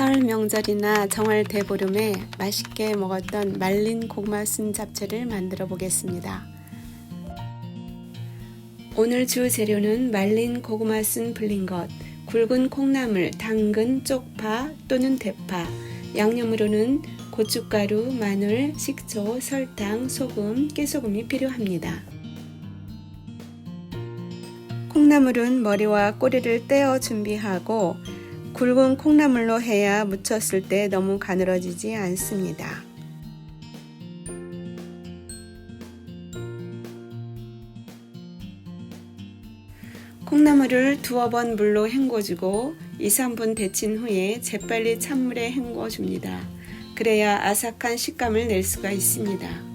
설 명절이나 정월 대보름에 맛있게 먹었던 말린 고구마 순 잡채를 만들어 보겠습니다. 오늘 주 재료는 말린 고구마 순 불린 것, 굵은 콩나물, 당근, 쪽파 또는 대파, 양념으로는 고춧가루, 마늘, 식초, 설탕, 소금, 깨소금이 필요합니다. 콩나물은 머리와 꼬리를 떼어 준비하고 굵은 콩나물로 해야 무쳤을 때 너무 가늘어지지 않습니다. 콩나물을 두어 번 물로 헹궈주고 2, 3분 데친 후에 재빨리 찬물에 헹궈줍니다. 그래야 아삭한 식감을 낼 수가 있습니다.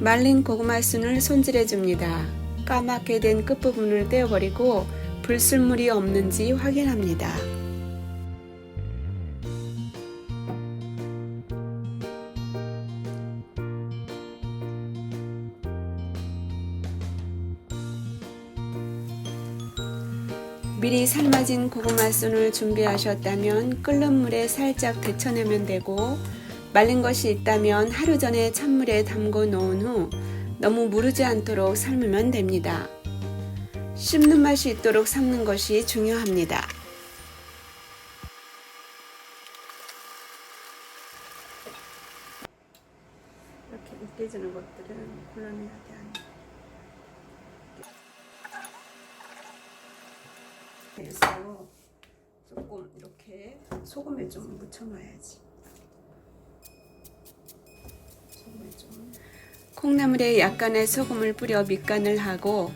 말린 고구마 순을 손질해 줍니다. 까맣게 된 끝부분을 떼어버리고 불순물이 없는지 확인합니다. 미리 삶아진 고구마 순을 준비하셨다면 끓는 물에 살짝 데쳐내면 되고 말린 것이 있다면 하루 전에 찬물에 담궈 놓은 후 너무 무르지 않도록 삶으면 됩니다. 씹는 맛이 있도록 삶는 것이 중요합니다. 이렇게 으깨지는 것들은 곤란하지 않아요. 그래서 조금 이렇게 소금에 좀 묻혀놔야지. 콩나물에 약간의 소금을 뿌려 밑간을 하고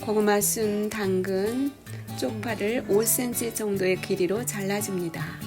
고구마 순, 당근, 쪽파를 5cm 정도의 길이로 잘라줍니다.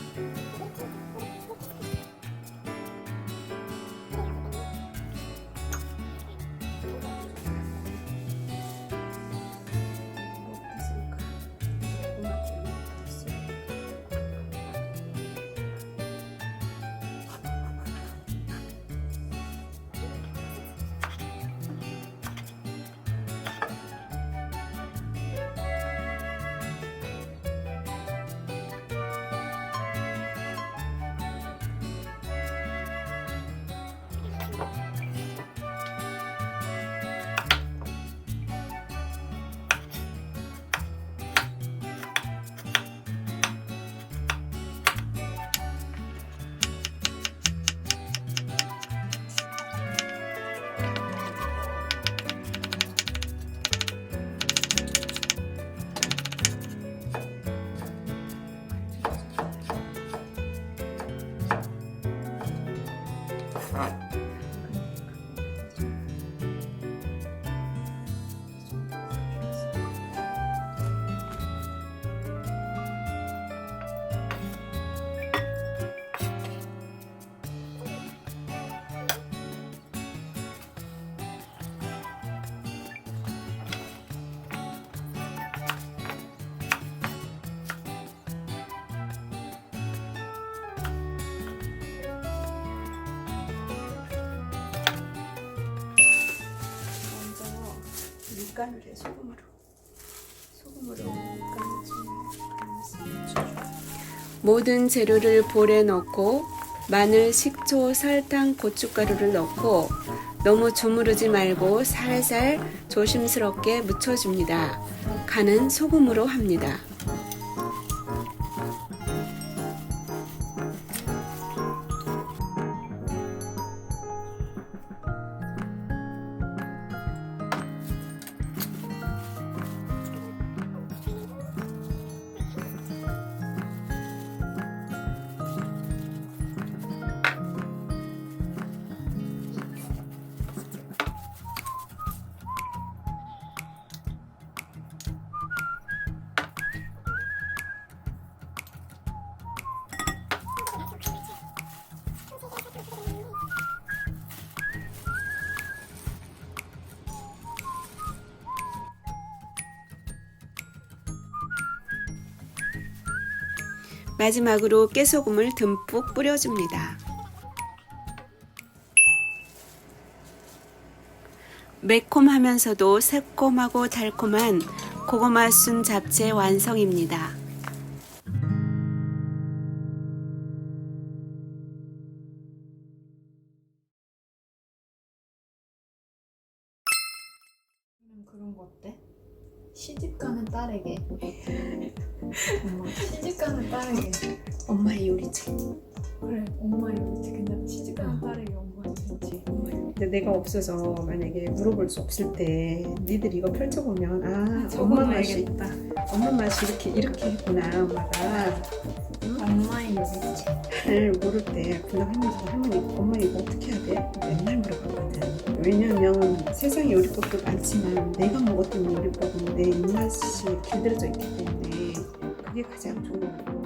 Até. 간을 해 소금으로 소금으로 모든 재료를 볼에 넣고 마늘, 식초, 설탕, 고춧가루를 넣고 너무 주무르지 말고 살살 조심스럽게 묻혀줍니다. 간은 소금으로 합니다. 마지막으로 깨소금을 듬뿍 뿌려줍니다. 매콤하면서도 새콤하고 달콤한 고구마 순 잡채 완성입니다. 그런 거 어때? 시집가는 딸에게. 엄마 시집가는 딸에게. 엄마의 요리책. 그래 엄마 요리지 근데 시집가는 딸에게 엄마 요리지 근데 내가 없어서 만약에 물어볼 수 없을 때 니들 이거 펼쳐보면 아 저건 엄마 맛이 알겠다. 엄마 맛이 이렇게 이렇게 했구나 엄마가 엄마의 요리지 잘 모를 때 할머니 할머니 엄마 이거 어떻게 해야 돼? 맨날 물어봤거든. 왜냐면 세상에 요리법도 많지만 내가 먹었던 요리법은 내 입맛이 길들여져 있기 때문에 그게 가장 좋은 거고